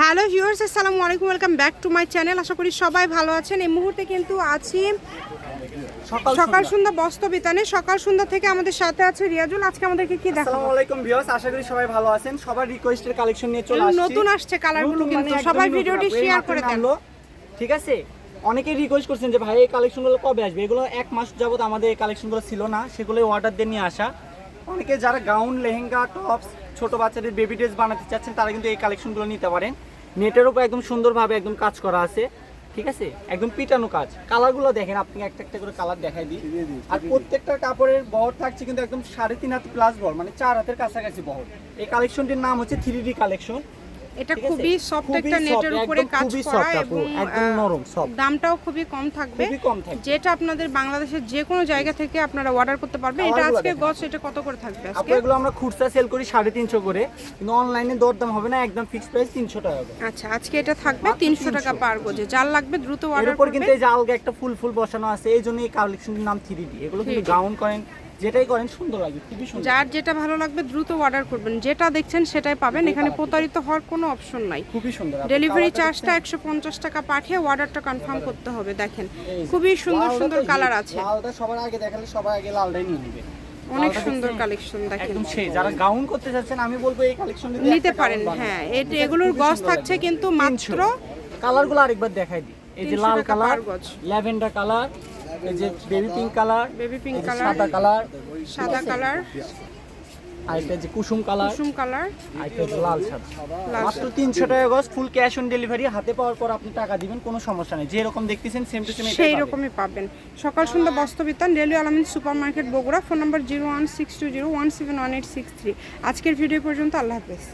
Hello viewers আসসালামু আলাইকুম welcome back to my channel. আশা করি সবাই ভালো আছেন। এই মুহূর্তে কিন্তু আছি সকাল সন্ধ্যা। বস্ত্র বিতানে। সকাল সন্ধ্যা থেকে আমাদের সাথে আছে রিয়াজুল। আজকে আমাদেরকে কি দেখাবো? আসসালামু আলাইকুম ভিউয়ার্স আশা করি সবাই ভালো আছেন। সবার রিকোয়েস্টের কালেকশন নিয়ে চলে আসছি। নতুন আসছে কালারগুলো কিন্তু। মানে সবাই ভিডিওটি শেয়ার করে দেন। ঠিক আছে? অনেকেই রিকোয়েস্ট করছেন যে ভাই এই কালেকশনগুলো কবে আসবে? এগুলো এক মাস যাবত আমাদের এই কালেকশনগুলো ছিল না। সেগুলো অর্ডার দিয়ে নিয়ে আসা। অনেকে যারা গাউন লেহেঙ্গা টপস ছোট বাচ্চাদের বেবি ড্রেস বানাতে চাচ্ছেন তারা কিন্তু এই কালেকশনগুলো নিতে পারেন। নেটের উপর একদম সুন্দরভাবে একদম কাজ করা আছে ঠিক আছে? একদম পিটানো কাজ। কালারগুলো দেখেন আপনি একটা একটা করে কালার দেখাই দিই। আর প্রত্যেকটা কাপড়ের বহর থাকছে কিন্তু একদম সাড়ে তিন হাত প্লাস বহর মানে চার হাতের কাছাকাছি বহর। এই কালেকশনটির নাম হচ্ছে থ্রি ডি কালেকশন এটা খুবই সফট একটা নেটের উপরে কাজ করা এবং নরম। দামটাও খুবই কম থাকবে। যেটা আপনাদের বাংলাদেশের যে কোনো জায়গা থেকে আপনারা অর্ডার করতে পারবেন। এটা আজকে গছ এটা কত করে থাকবে আজকে? এগুলো আমরা খুচরা সেল করি সাড়ে তিনশো করে। কিন্তু অনলাইনে দরদাম হবে না একদম ফিক্সড প্রাইস তিনশো টাকা হবে আচ্ছা আজকে এটা থাকবে মাত্র তিনশো টাকা পার গজে। যার লাগবে দ্রুত এর অর্ডার উপর কিন্তু এই যে আলগা একটা ফুল ফুল বসানো আছে এই জন্য এই কালেকশনের নাম থ্রি ডি এগুলো কিন্তু গাউন করেন যেটাই করেন সুন্দর লাগে খুবই সুন্দর যার যেটা ভালো লাগবে দ্রুত অর্ডার করবেন। যেটা দেখছেন সেটাই পাবেন। এখানে প্রতারিত হওয়ার কোনো অপশন নাই। খুবই সুন্দর। ডেলিভারি চার্জটা একশো পঞ্চাশ টাকা পাঠিয়ে অর্ডারটা কনফার্ম করতে হবে দেখেন। খুবই সুন্দর সুন্দর কালার আছে। লালটা সবার আগে দেখালে আগে লালটাই নিয়ে নেবে। অনেক সুন্দর কালেকশন দেখেন। একদম সেই যারা গাউন করতে চাচ্ছেন আমি বলব এই কালেকশন নিতে পারেন হ্যাঁ। এগুলোর গজ থাকছে কিন্তু মাত্র কালারগুলো আরেকবার দেখাই দিই। এই যে লাল কালার ল্যাভেন্ডার কালার এই যে baby pink colour baby pink colour সাদা কালার সাদা কালার আর এটা যে কুসুম কালার কুসুম কালার আর এটা লাল সাদা। মাত্র তিনশো টাকা গজ ফুল ক্যাশ অন ডেলিভারি হাতে পাওয়ার পর আপনি টাকা দিবেন কোনো সমস্যা নেই। যেরকম দেখতেছেন সেম টু সেম সেই রকমই পাবেন। সকাল সন্ধ্যা বস্ত্রবিতান railway Alamin super market Bogura. Phone number zero one six two zero one seven one eight six three আজকের ভিডিও পর্যন্ত আল্লাহ হাফেজ।